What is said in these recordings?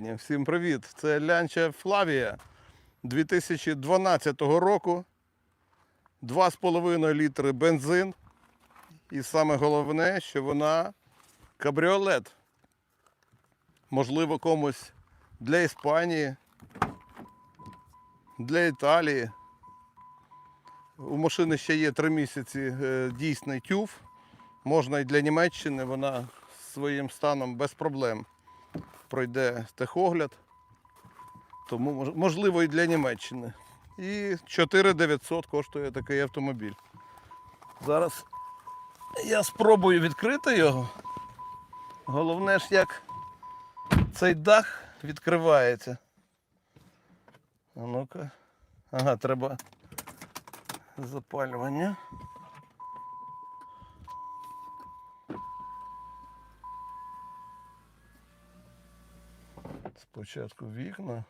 Всім привіт! Це Лянча Флавія 2012 року. 2,5 літри бензин. І саме головне, що вона кабріолет. Можливо, комусь для Іспанії, для Італії. У машини ще є 3 місяці е, дійсний тюф. Можна і для Німеччини, вона своїм станом без проблем пройде техогляд. Тому можливо і для Німеччини. І 4900 коштує такий автомобіль. Зараз я спробую відкрити його. Головне ж, як цей дах відкривається. А ну-ка. Ага, треба запалювання. Спочатку вікна.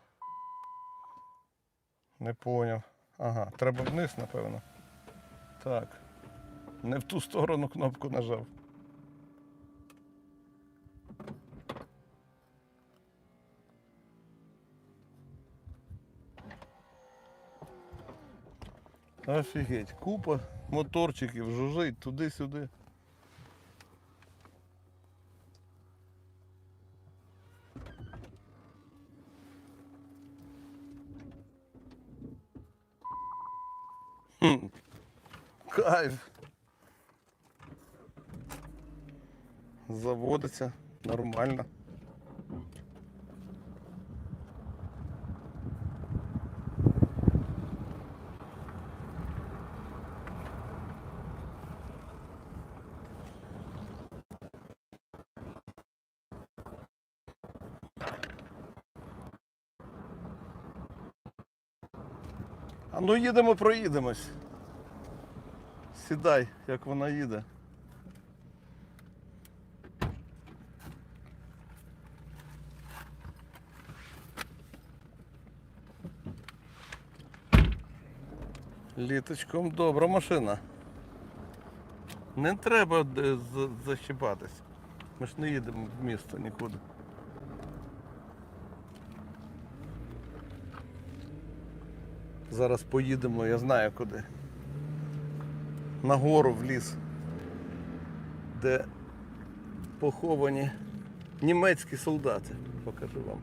Не поняв. Ага, треба вниз, напевно. Так. Не в ту сторону кнопку нажав. Офігеть, купа моторчиків жужжить туди-сюди. Кайф. Заводиться нормально. А ну їдемо, проїдемось. Сідай, як вона їде. Літочком добра машина. Не треба защіпатись. Ми ж не їдемо в місто нікуди. Зараз поїдемо, я знаю куди. На гору в ліс, де поховані німецькі солдати. Покажу вам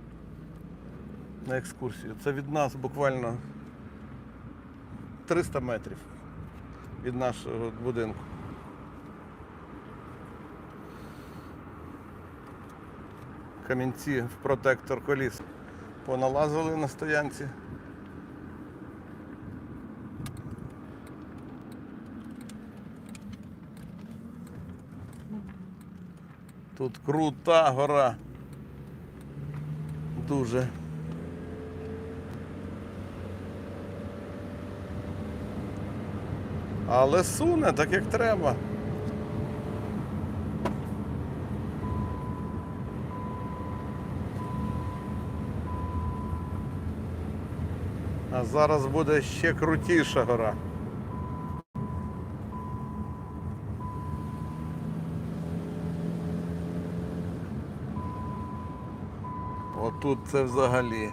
на екскурсію. Це від нас буквально 300 метрів від нашого будинку. Камінці в протектор коліс поналазили на стоянці. Тут крута гора. Дуже. Але суне так як треба. А зараз буде ще крутіша гора. Отут це взагалі.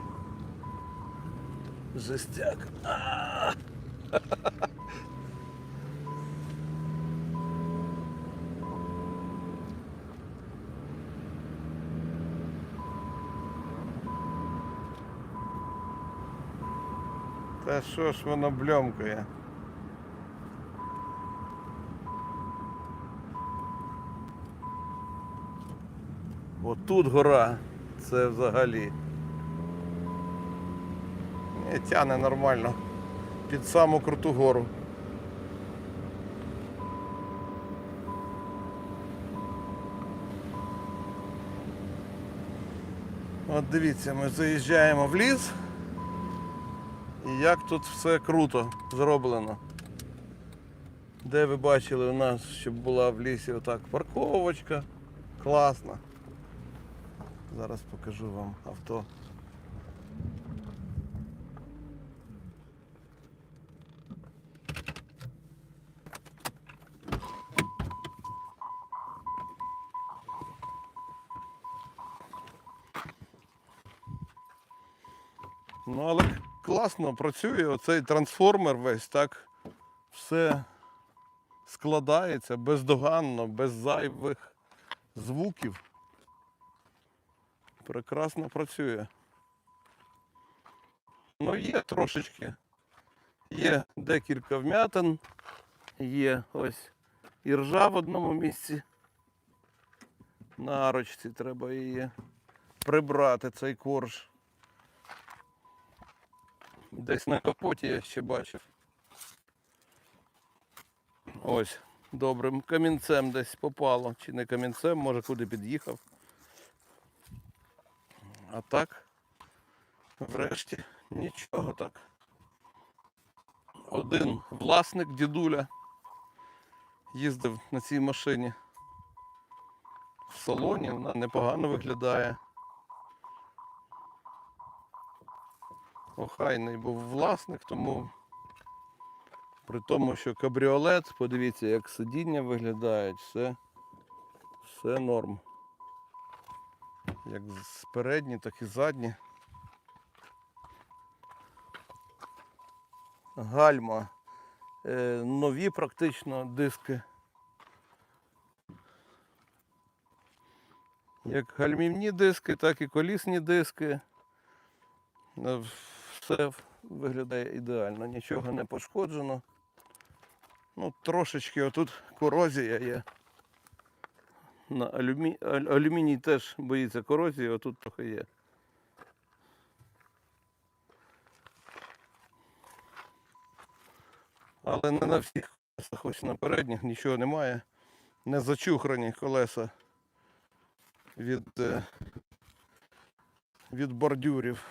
Жестяк. Та що ж воно бльомкає? Отут гора, це взагалі. Не тяне нормально. Під саму круту гору. От дивіться, ми заїжджаємо в ліс. І як тут все круто зроблено. Де ви бачили у нас, щоб була в лісі отак парковочка. Класна. Зараз покажу вам авто. Ну, але класно працює оцей трансформер весь так. Все складається бездоганно, без зайвих звуків. Прекрасно працює. Ну, є трошечки. Є декілька вмятин, є ось і ржа в одному місці. На арочці треба її прибрати, цей корж. Десь на капоті я ще бачив. Ось, добрим камінцем десь попало. Чи не камінцем, може куди під'їхав. А так, врешті, нічого так. Один власник дідуля їздив на цій машині. В салоні вона непогано виглядає. Охайний був власник, тому при тому, що кабріолет, подивіться, як сидіння виглядають, все, все норм. Як передні, так і задні. Гальма. Е, нові практично диски. Як гальмівні диски, так і колісні диски. Е, Все виглядає ідеально, нічого не пошкоджено. Ну, трошечки отут корозія є. На алюмі... алюміній теж боїться корозії, отут трохи є. Але не на всіх колесах, ось на передніх нічого немає. Не зачухрані колеса від, е, від бордюрів.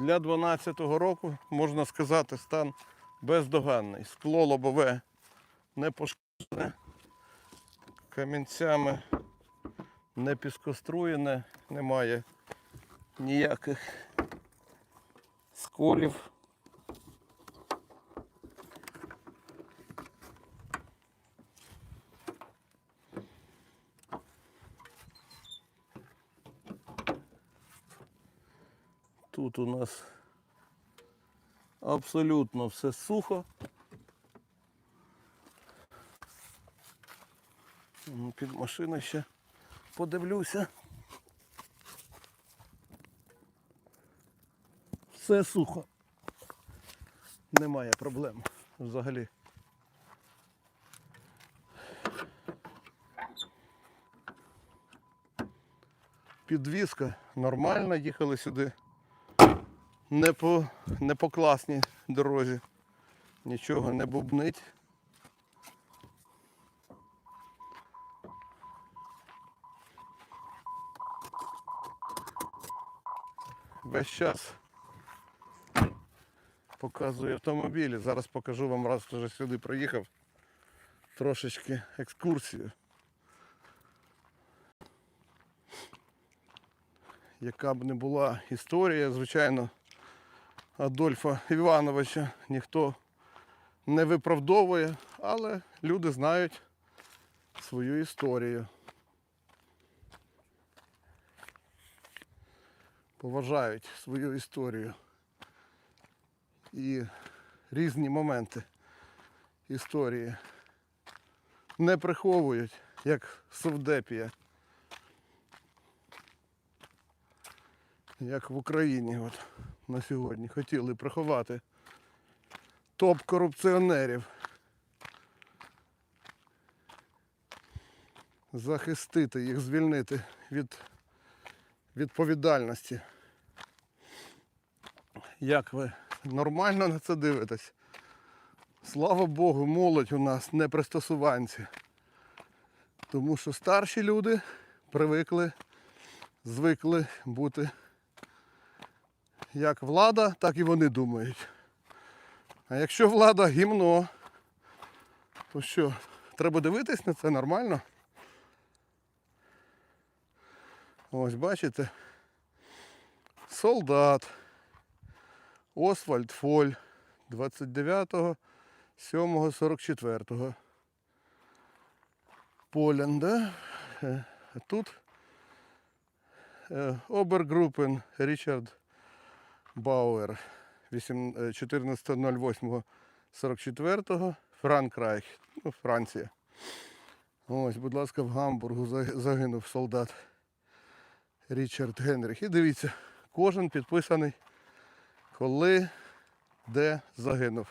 Для 12-го року, можна сказати, стан бездоганний. Скло лобове не пошкоджене, камінцями не піскоструєне, немає ніяких сколів. Тут у нас абсолютно все сухо. Ну, Під машиною ще подивлюся. Все сухо. Немає проблем взагалі. Підвізка нормальна, їхали сюди не по, не по класній дорозі. Нічого не бубнить. Весь час показую автомобілі. Зараз покажу вам, раз вже сюди приїхав, трошечки екскурсію. Яка б не була історія, звичайно, Адольфа Івановича ніхто не виправдовує, але люди знають свою історію. Поважають свою історію і різні моменти історії не приховують, як Совдепія. Як в Україні от на сьогодні хотіли приховати топ корупціонерів. Захистити їх, звільнити від відповідальності. Як ви нормально на це дивитесь? Слава Богу, молодь у нас не пристосуванці. Тому що старші люди привикли, звикли бути як влада, так і вони думають. А якщо влада гімно, то що, треба дивитись на це нормально? Ось бачите. Солдат. Освальд Фоль 29.07.44. Полян, да? Е, тут е, Обергрупен Річард Бауер. вісім- е, 14.08.44, Франкрайх, ну, Франція. Ось, будь ласка, в Гамбургу загинув солдат Річард Генріх. І дивіться, кожен підписаний, коли, де загинув.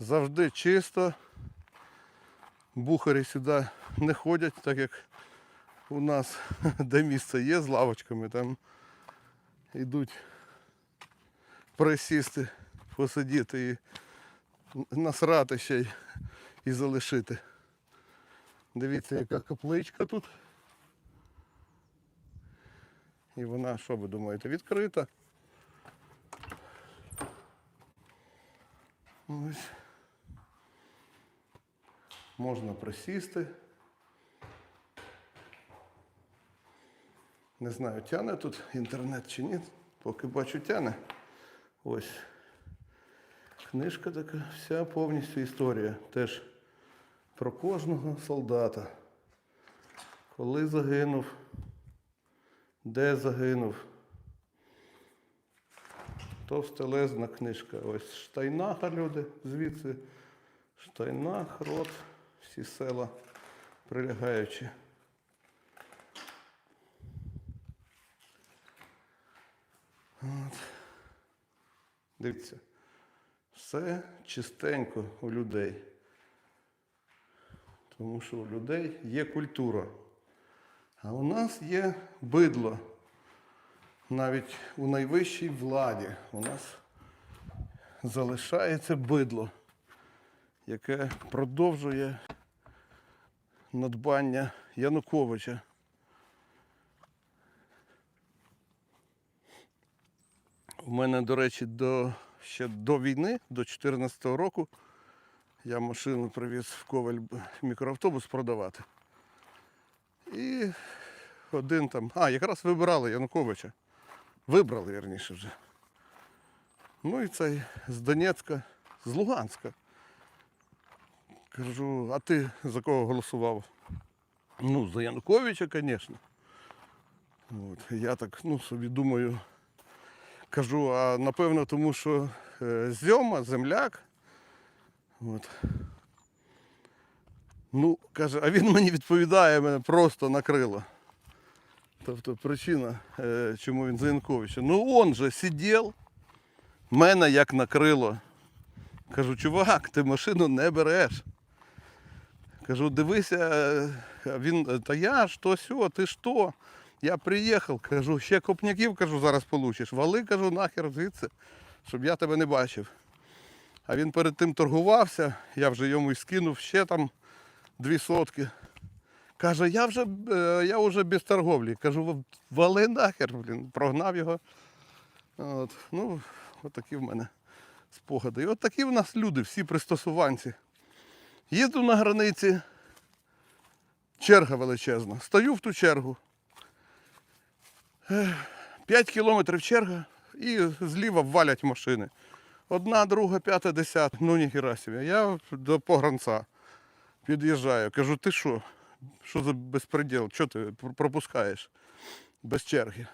Завжди чисто. Бухарі сюди не ходять, так як у нас де місце є з лавочками, там йдуть присісти, посидіти і насрати ще й і залишити. Дивіться, яка капличка тут. І вона, що ви думаєте, відкрита. Ось. Можна присісти. Не знаю, тяне тут інтернет чи ні. Поки бачу тяне. Ось. Книжка така, вся повністю історія. Теж про кожного солдата. Коли загинув, де загинув. Товстелезна книжка. Ось Штайнаха люди звідси. Штайнах, рот, всі села прилягаючи. От. Дивіться, все чистенько у людей. Тому що у людей є культура. А у нас є бидло. Навіть у найвищій владі у нас залишається бидло, яке продовжує надбання Януковича. У мене, до речі, до, ще до війни, до 2014 року, я машину привіз в Коваль мікроавтобус продавати. І один там. А, якраз вибирали Януковича. Вибрали, вірніше вже. Ну і цей з Донецька, з Луганська. Кажу, а ти за кого голосував? Ну, за Януковича, звісно. От, я так ну, собі думаю, кажу, а напевно тому, що е, зьома, земляк. От. Ну, каже, а він мені відповідає, мене просто накрило. Тобто причина, е, чому він за Ну он же сидів, мене як накрило. Кажу, чувак, ти машину не береш. Кажу, дивися, е, він, та я ж то сьо, ти що? Я приїхав, кажу, ще копняків, кажу, зараз получиш. Вали, кажу, нахер звідси, щоб я тебе не бачив. А він перед тим торгувався, я вже йому й скинув ще там дві сотки. Каже, я вже, е, я вже без торговлі. Кажу, вали нахер, блін, прогнав його. От, ну, от в мене спогади. І от такі в нас люди, всі пристосуванці. Їду на границі, черга величезна. Стою в ту чергу. 5 кілометрів черга і зліва валять машини. Одна, друга, п'ята, десята. Ну ніхіра собі. Я до погранця під'їжджаю. Кажу, ти що? Що за безпреділ? Що ти пропускаєш без черги?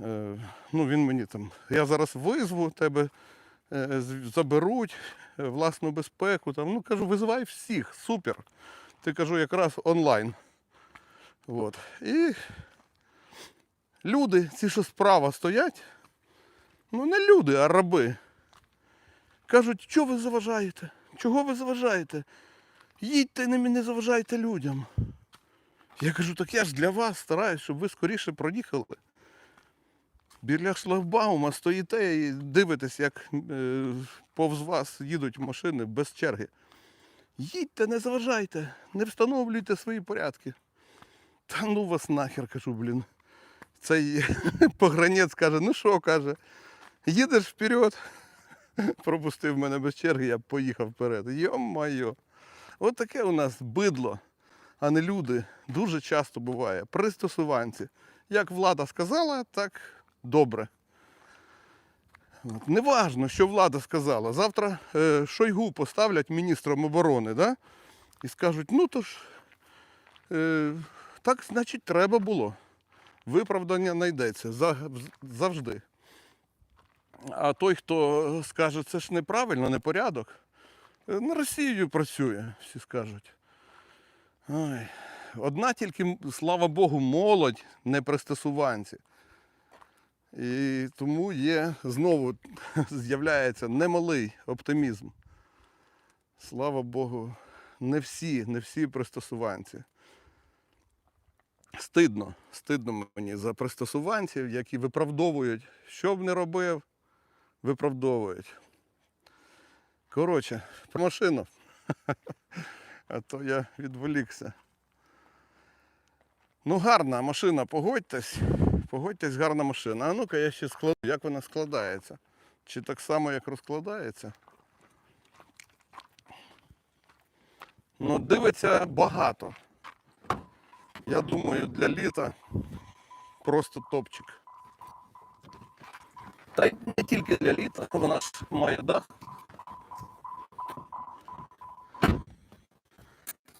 Е, ну, він мені там. Я зараз визву тебе, е, заберуть е, власну безпеку. Там. Ну, кажу, визивай всіх, супер. Ти кажу, якраз онлайн. От. І люди, ці, що справа стоять, ну не люди, а раби. Кажуть, що ви заважаєте? Чого ви заважаєте? Їдьте не, не заважайте людям. Я кажу, так я ж для вас стараюсь, щоб ви скоріше проїхали. Біля шлагбаума стоїте і дивитесь, як е, повз вас їдуть машини без черги. Їдьте, не заважайте, не встановлюйте свої порядки. Та ну вас нахер, кажу, блін. Цей погранець каже, ну що, каже, їдеш вперед. Пропустив мене без черги, я поїхав вперед. Йо-майо. От таке у нас бидло, а не люди. Дуже часто буває. Пристосуванці. Як влада сказала, так добре. От. Неважно, що влада сказала. Завтра е, Шойгу поставлять міністром оборони, да? і скажуть, ну то ж, е, так, значить, треба було. Виправдання знайдеться завжди. А той, хто скаже, це ж неправильно, непорядок, е, на Росію працює, всі скажуть. Ой. Одна тільки, слава Богу, молодь, не пристосуванці. І тому є знову з'являється немалий оптимізм. Слава Богу, не всі, не всі пристосуванці. Стидно, стидно мені за пристосуванців, які виправдовують, що б не робив, виправдовують. Коротше, про машину. А то я відволікся. Ну, гарна машина, погодьтесь. Погодьтесь, гарна машина. А ну-ка я ще складу, як вона складається. Чи так само, як розкладається? Ну, дивиться багато. Я думаю, для літа просто топчик. Та й не тільки для літа, вона ж має дах.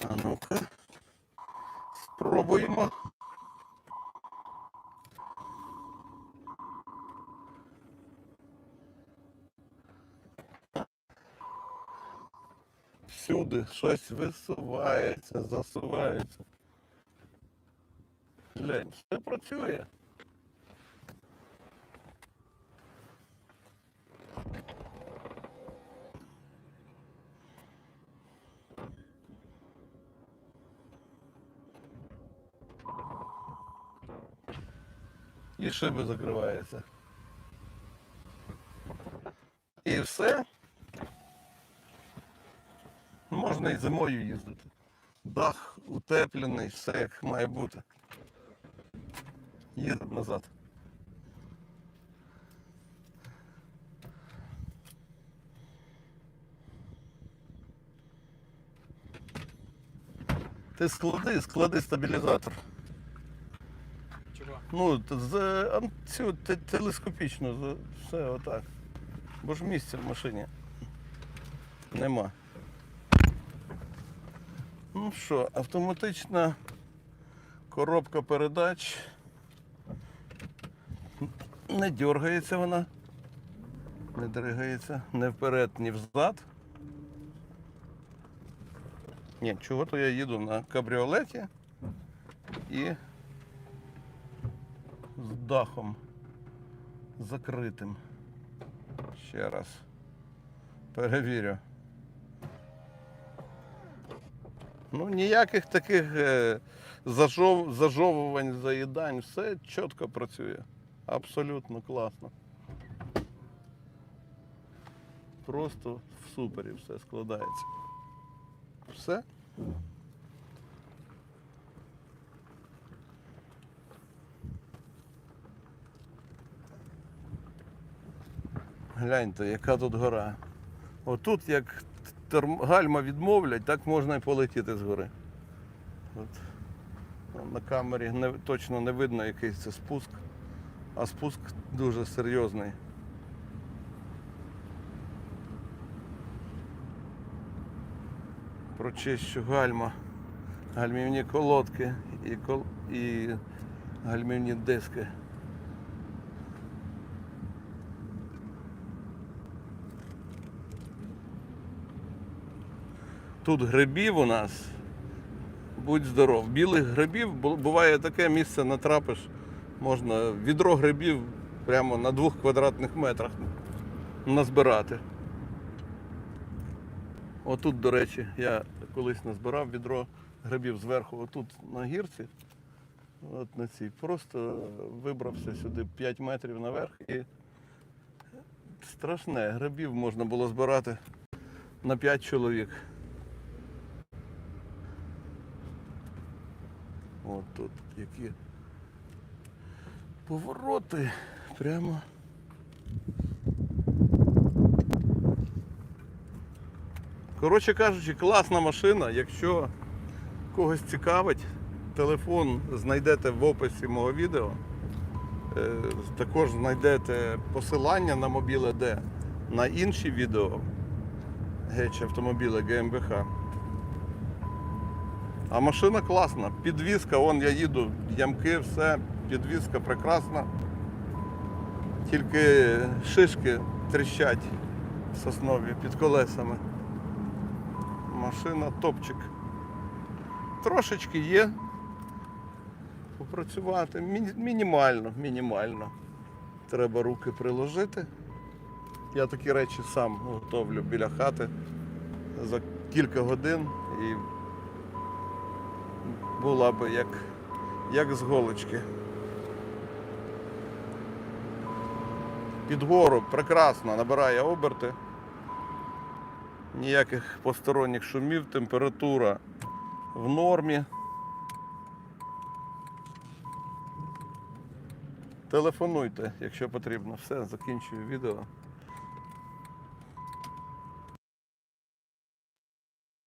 А ну-ка. Спробуємо. Всюди щось висувається, засувається. Глянь, все працює. І шиби закриваються. І все. Можна і зимою їздити. Дах утеплений, все як має бути. Їдемо назад. Ти склади, склади стабілізатор. Чого? Ну, т- з ан- цю те- телескопічну, з- все отак. Бо ж місця в машині нема. Ну що, автоматична коробка передач. Не дергається вона. Не дригається ні вперед, ні взад. Ні, чого то я їду на кабріолеті і з дахом закритим. Ще раз перевірю. Ну, ніяких таких е, зажов, зажовувань, заїдань, все чітко працює. Абсолютно класно. Просто в супері все складається. Все. Гляньте, яка тут гора. Отут як гальма відмовлять, так можна і полетіти з гори. От. На камері не, точно не видно, який це спуск, а спуск дуже серйозний. Прочищу гальма, гальмівні колодки і, кол... і гальмівні диски. Тут грибів у нас. Будь здоров. Білих грибів буває таке місце натрапиш. Можна відро грибів прямо на двох квадратних метрах назбирати. Отут, до речі, я колись назбирав відро грибів зверху, отут на гірці. От на цій. Просто вибрався сюди 5 метрів наверх і страшне, грибів можна було збирати на 5 чоловік. От тут які повороти прямо. Коротше кажучи, класна машина. Якщо когось цікавить, телефон знайдете в описі мого відео. Е, Також знайдете посилання на мобіле Д на інші відео геч автомобіля ГМБХ. А машина класна. Підвізка, вон я їду, ямки, все, підвізка прекрасна. Тільки шишки тріщать в соснові під колесами. Машина топчик. Трошечки є. Попрацювати. Міні- Мінімально, мінімально. Треба руки приложити. Я такі речі сам готовлю біля хати за кілька годин і була би як, як з голочки. Під гору прекрасно набирає оберти. Ніяких посторонніх шумів, температура в нормі. Телефонуйте, якщо потрібно. Все, закінчую відео.